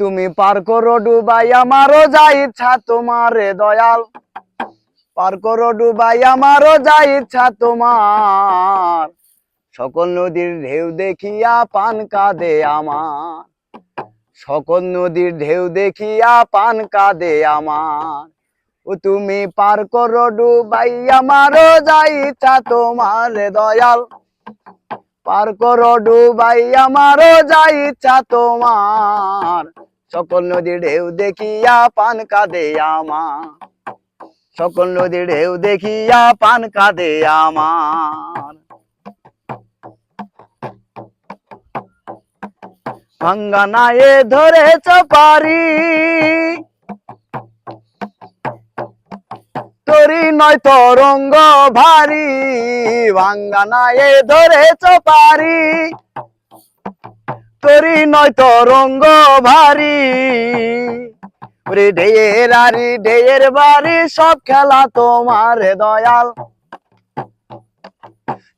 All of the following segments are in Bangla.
তুমি পার করো ডুবাই, আমারও যা ইচ্ছা তোমারে দয়াল। পার করো ডুবাই, আমারও যা ইচ্ছা তোমার। সকল নদীর ঢেউ দেখিয়া পান কাঁদে আমার। সকল নদীর ঢেউ দেখিয়া পান কাঁদে আমার। ও তুমি পার করো ডুবাই, আমারও যা ইচ্ছা তোমার দয়াল। পার করো ডুবাই, আমারও যা ইচ্ছা তোমার। সকল নদীর ঢেউ দেখিয়া পান কাঁদে আমার। সকল নদীর ঢেউ দেখিয়া পান কাঁদে আমার। ভাঙ্গানায়ে ধরেছ পারি। তরি নয় তরঙ্গ ভারী ভাঙ্গানায়ে ধরেছ পারি। তরি নয় তরঙ্গ ভারী। ওরে ঢেয়ের আরি, ঢেয়ের বাড়ি, সব খেলা তোমার দয়াল।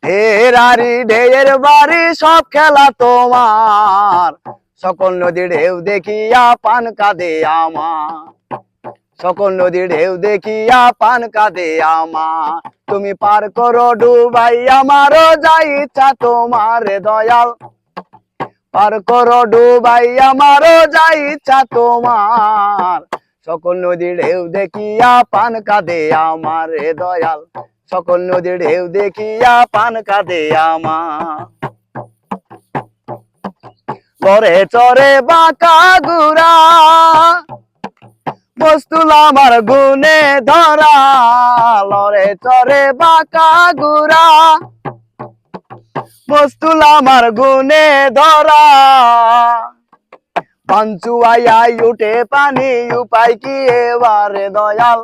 ঢের আরি, ঢেয়ের বাড়ি, সব খেলা তোমার। সকল নদী ঢেউ দেখিয়া পান কাঁদে আমার। সকল নদী ঢেউ দেখিয়া পান কাঁদে আমা তুমি পার করো ডুবাই, আমারও যা ইচ্ছা তোমার দয়াল। পার করো ডুবাই, আমারও যা ইচ্ছা তোমার। সকল নদী ঢেউ দেখিয়া পান কাঁদে আমার দয়াল। সকল নদী ঢেউ দেখিয়া পান কাঁদে আমার। লরে চরে বাঁকা গুড়া বস্তুল আমার গুনে ধরা লরে চরে বাঁকা গুড়া। বস্তুল আমার গুনে ধরা পাঞ্চু আই উঠে পানি, উপায় কি এবারে দয়াল?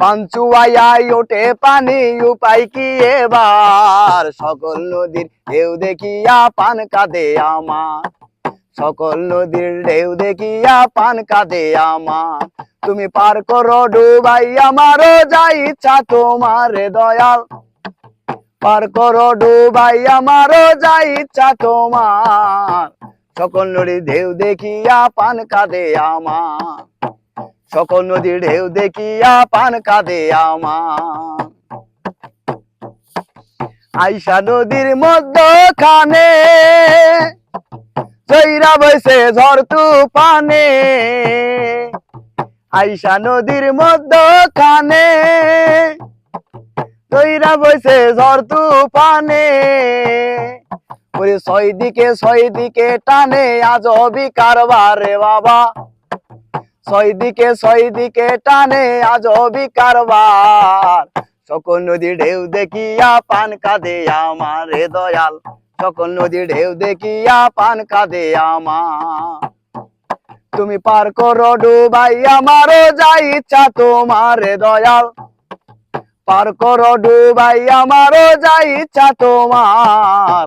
পাঞ্চু আই ওঠে পানি, উপায় কি এবার? সকল নদীর ঢেউ দেখিয়া পান কাঁদে আমার। সকল নদীর ঢেউ দেখিয়া পান কাঁদে আমার। তুমি পার করো ডুবাই, আমারও যাই ইচ্ছা তোমার দয়াল। পার করো ডুবাই, আমারও যাই ইচ্ছা তোমার। সকল নদীর ঢেউ দেখিয়া পান কাঁদে আমার। সকল নদীর ঢেউ দেখিয়া পান কাঁদে আমার। আইসা নদীর মধ্যখানে চৈরা বৈছে ঝড় তুফানে। আইসা নদীর মধ্যখানে। চৈরা বৈছে ঝড় তুফানে। ওরে ছয় দিকে ছয় দিকে টানে আজবি কারবারে বাবা। ছয় দিকে ছয় দিকে টানে আজবি কারবার সকল নদী ঢেউ দেখিয়া পান কাঁদে আমার রে দয়াল। সকল নদী ঢেউ দেখিয়া পান কাঁদে আমার। তুমি পার করো ডুবাই, আমারও যা ইচ্ছা তোমার দয়াল। পার করো ডুবাই, আমারও যা ইচ্ছা তোমার।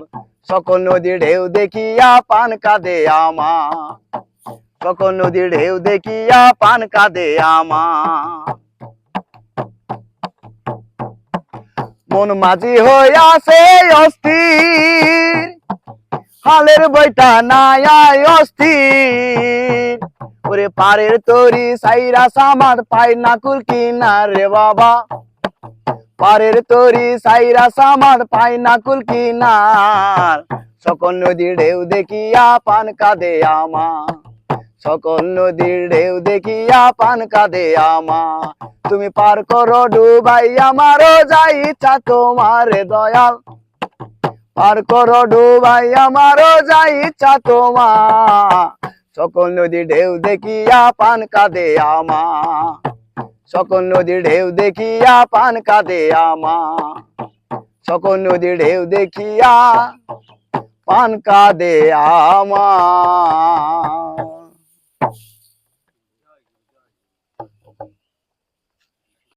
সকল নদী ঢেউ দেখিয়া পান কাঁদে আমার। সকল নদী ঢেউ দেখিয়া পান কাঁদে আমার। মন মাঝি হইয়াছে অস্থির হালের বইটা নাই অস্থির। ওরে পারের তরি সাইরা সামার পাই না কুল কিনারে বাবা। পারের তরি সাইরা সামার পাই না কুল কিনার। সকল নদী ঢেউ দেখিয়া পান কাঁদে আমা সকল নদীর ঢেউ দেখিয়া পান কাঁদে আমা তুমি পার করো ডুবাই, আমারও যাই ইচ্ছা তোমার দয়াল। পার করো ডুবাই, আমারও যাই ইচ্ছা তোমা সকল নদী ঢেউ দেখিয়া পান কাঁদে আমা সকল নদী ঢেউ দেখিয়া পান কাঁদে আমা সকল নদী ঢেউ দেখিয়া পান কাঁদে আমার।